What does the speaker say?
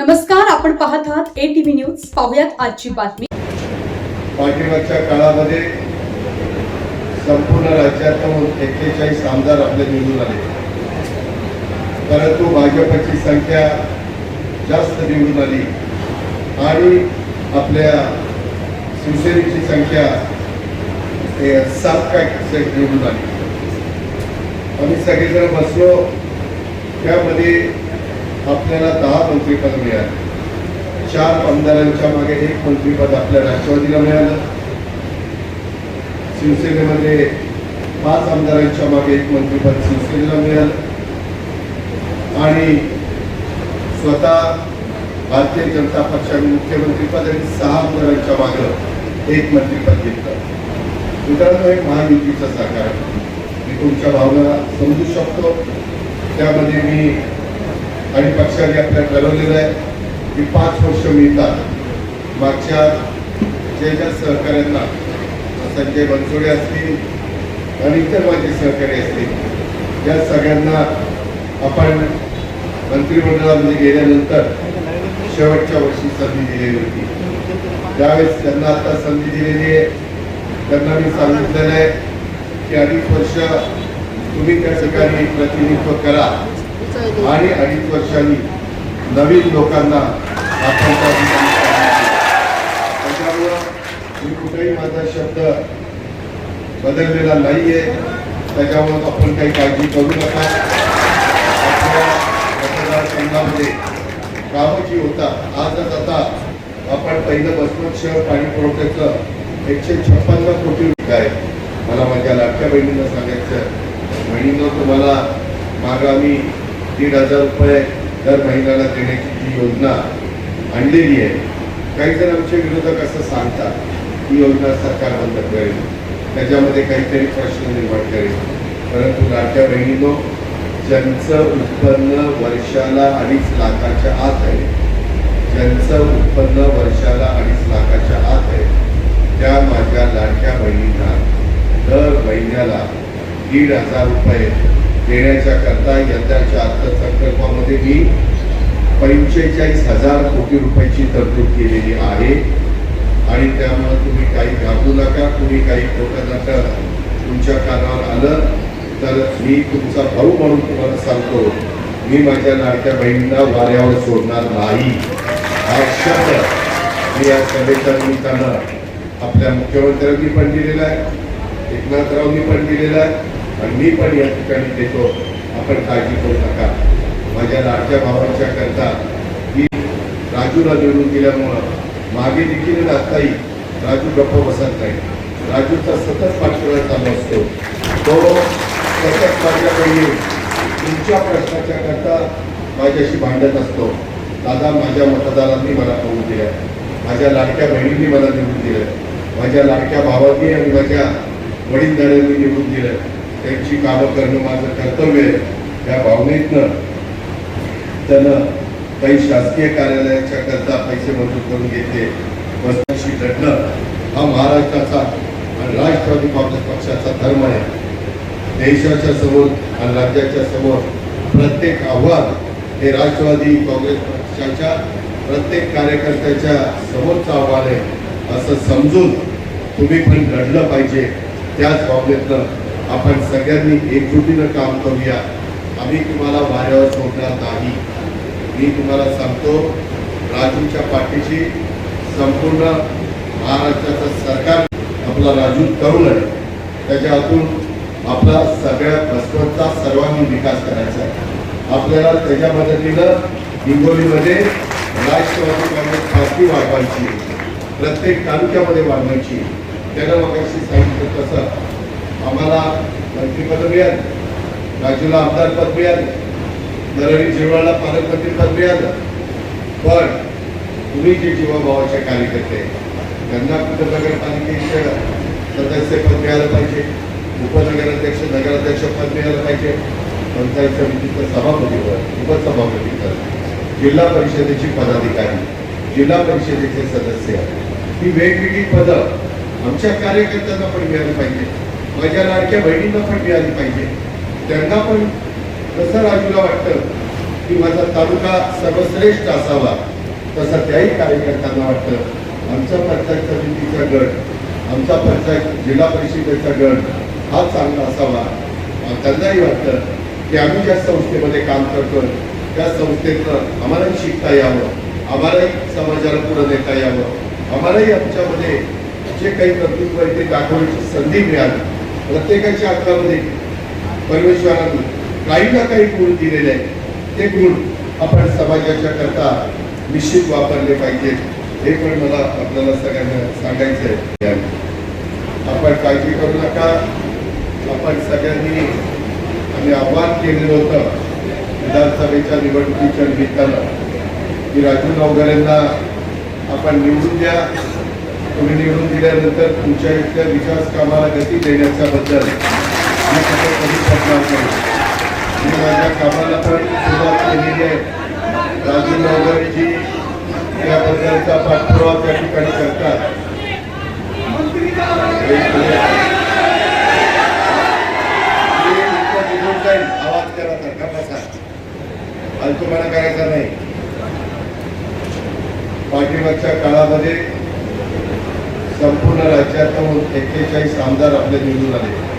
नमस्कार आपण पाहत आहात ए टीव्ही न्यूज पाहुयात आजची बातमी. पाठिंबाच्या काळामध्ये संपूर्ण राज्यातून एक्केचाळीस आमदार आपले निवडून आले. परंतु भाजपची संख्या जास्त निवडून आली आणि आपल्या शिवसेनेची संख्या सात काय निवडून आली. आम्ही सगळेजण बसलो. त्यामध्ये आपल्याला दहा मंत्रिपद मिळाले. चार आमदारांच्या मागे एक मंत्रिपद आपल्या राष्ट्रवादीला मिळालं. शिवसेनेमध्ये पाच आमदारांच्या मागे एक मंत्रिपद शिवसेनेला मिळालं. आणि स्वतः भारतीय जनता पक्षाने मुख्यमंत्रीपद आणि सहा आमदारांच्या मागे एक मंत्रिपद घेतलं. मित्रांनो हे महायुतीचं सरकार आहे. मी तुमच्या भावना समजू शकतो. त्यामध्ये मी आणि पक्षाने आपल्याला ठरवलेलं आहे की पाच वर्ष मिळतात. मागच्या जे ज्या सहकाऱ्यांना संजय बनसोडे असतील आणि इतर माझे सहकारी असतील या सगळ्यांना आपण मंत्रिमंडळामध्ये गेल्यानंतर शेवटच्या वर्षी संधी दिलेली होती. त्यावेळेस त्यांना आता संधी दिलेली आहे. त्यांना मी सांगितलेलं आहे की अडीच वर्ष तुम्ही त्या ठिकाणी प्रतिनिधित्व करा. आणि अडीच वर्षांनी नवीन लोकांना आपण त्याच्यामुळं मी कुठेही माझा शब्द बदललेला नाहीये. त्याच्यामुळं आपण काही काळजी करू नका. आपल्या मतदारसंघामध्ये कामं जी होतात आजच आता आपण पहिलं बसवत शहर पाणी पुरवठ्याचं एकशे छप्पन्न कोटी रुपये आहे. मला माझ्या लाडक्या बहिणींना सांगायचं बहिणीनं तुम्हाला मागामी दीड हजार रुपये दर महिन्याला देण्याची जी योजना आणलेली आहे. काही जण आमचे विरोधक असं सांगतात ही योजना सरकार बंद करेल. त्याच्यामध्ये काहीतरी प्रश्न निर्माण करेल. परंतु लाडक्या बहिणीनो ज्यांचं उत्पन्न वर्षाला अडीच लाखाच्या आत आहे ज्यांचं उत्पन्न वर्षाला अडीच लाखाच्या आत आहे त्या माझ्या लाडक्या बहिणींना दर महिन्याला दीड हजार रुपये देण्याच्या करता यंदाच्या पंचेचाळीस हजार कोटी रुपयाची तरतूद केलेली आहे. आणि त्यामुळे तुम्ही काही घाबरू नका तुम्ही काही खोटं नका तुमच्या कानावर आलं तर मी तुमचा भाऊ म्हणून तुम्हाला सांगतो मी माझ्या लाडक्या बहिणींना वाऱ्यावर सोडणार नाही. हा शब्द मी या सभेच्या निमित्तानं आपल्या मुख्यमंत्र्यांनी पण दिलेला आहे एकनाथरावनी पण दिलेला आहे आणि मी पण या ठिकाणी देतो. आपण काळजी करू नका. माझ्या लाडक्या भावांच्या करता ही राजूला निवडून दिल्यामुळं मागे देखील आणि राजू गप्प बसत नाही. राजूचा सतत पाठपुरावा चालू असतो. तो सतत माझ्याकडे तुमच्या प्रश्नाच्या करता माझ्याशी भांडत असतो. दादा माझ्या मतदारांनी मला कळून दिलं माझ्या लाडक्या बहिणींनी मला निवडून दिलं माझ्या लाडक्या भावांनी आणि माझ्या वडीलधाऱ्यांनी निवडून दिलं त्यांची कामं करणं माझं कर्तव्य आहे. त्या भावनेतनं निमित्तानं काही शासकीय कार्यालयाच्या करता पैसे मंजूर करून घेतले. वस्तूशी लढणं हा महाराष्ट्राचा आणि राष्ट्रवादी काँग्रेस पक्षाचा धर्म आहे. देशाच्या समोर आणि राज्याच्या समोर प्रत्येक आव्हान हे राष्ट्रवादी काँग्रेस पक्षाच्या प्रत्येक कार्यकर्त्याच्या समोरचं आव्हान आहे. असं समजून तुम्ही पण लढलं पाहिजे. त्याच बाबतीतनं आपण सगळ्यांनी एकजुटीनं काम करूया. आम्ही तुम्हाला वाऱ्यावर सोडणार नाही. मी तुम्हाला सांगतो राजूच्या पाठीशी संपूर्ण महाराष्ट्राचं सरकार आपला राजू करू नये त्याच्यातून आपला सगळ्या बसवतचा सर्वांगीण विकास करायचा आहे. आपल्याला त्याच्या मदतीनं हिंगोलीमध्ये राष्ट्रवादी काँग्रेस पार्टी वाढवायची प्रत्येक तालुक्यामध्ये वाढवायची त्याला मगाशी सांगितलं तसं. आम्हाला मंत्रिपद मिळालं. राजूला आमदार पद मिळालं. दरडी जिरवाला पालकमंत्री पद मिळालं पण तुम्ही जे जीवाभावाचे कार्यकर्ते त्यांना कुठं नगरपालिकेचे सदस्य पद मिळालं पाहिजे उपनगराध्यक्ष नगराध्यक्ष पद मिळालं पाहिजे पंचायत समितीचं सभापतीवर उपसभापतीवर जिल्हा परिषदेची पदाधिकारी जिल्हा परिषदेचे सदस्य ही वेगवेगळी पदं आमच्या कार्यकर्त्यांना पण मिळाली पाहिजे. माझ्या लाडक्या बहिणींना पण मिळाली पाहिजे. त्यांना पण जसं राजूला वाटतं की माझा तालुका सर्वश्रेष्ठ असावा तसं त्याही कार्यकर्त्यांना वाटतं. आमचा पंचायत समितीचा गट आमचा पंचायत जिल्हा परिषदेचा गट हा चांगला असावा. त्यांनाही वाटतं की आम्ही ज्या संस्थेमध्ये काम करतो त्या संस्थेतनं आम्हालाही शिकता यावं आम्हालाही समाजाला पुढं देता यावं आम्हालाही आमच्यामध्ये जे काही कर्तृत्व आहे ते दाखवण्याची संधी मिळाली प्रत्येकाच्या हातामध्ये परमेश्वरांनी काही ना काही गुण दिलेले आहेत. ते गुण आपण समाजाच्या करता निश्चित वापरले पाहिजेत. हे पण मला आपल्याला सगळ्यांना सांगायचं आहे. आपण काळजी करू नका. आपण सगळ्यांनी आम्ही आव्हान केलेलं होतं विधानसभेच्या निवडणुकीच्या निमित्तानं की राजू नवघरेंना आपण निवडून द्या. तुम्ही निवडून दिल्यानंतर तुमच्या इथल्या विकास कामाला गती देण्याच्याबद्दल मी कधी करणार नाही. माझ्या कामाला पण सुरुवात केलेली आहे. राजू नवघरेजी त्याबद्दलचा पाठपुरावा त्या ठिकाणी करतात. निघून आवाज करा तर का बसा करायचा नाही. पाठीमागच्या काळामध्ये संपूर्ण राज्यातून एक्केचाळीस आमदार आपले निवडून आले.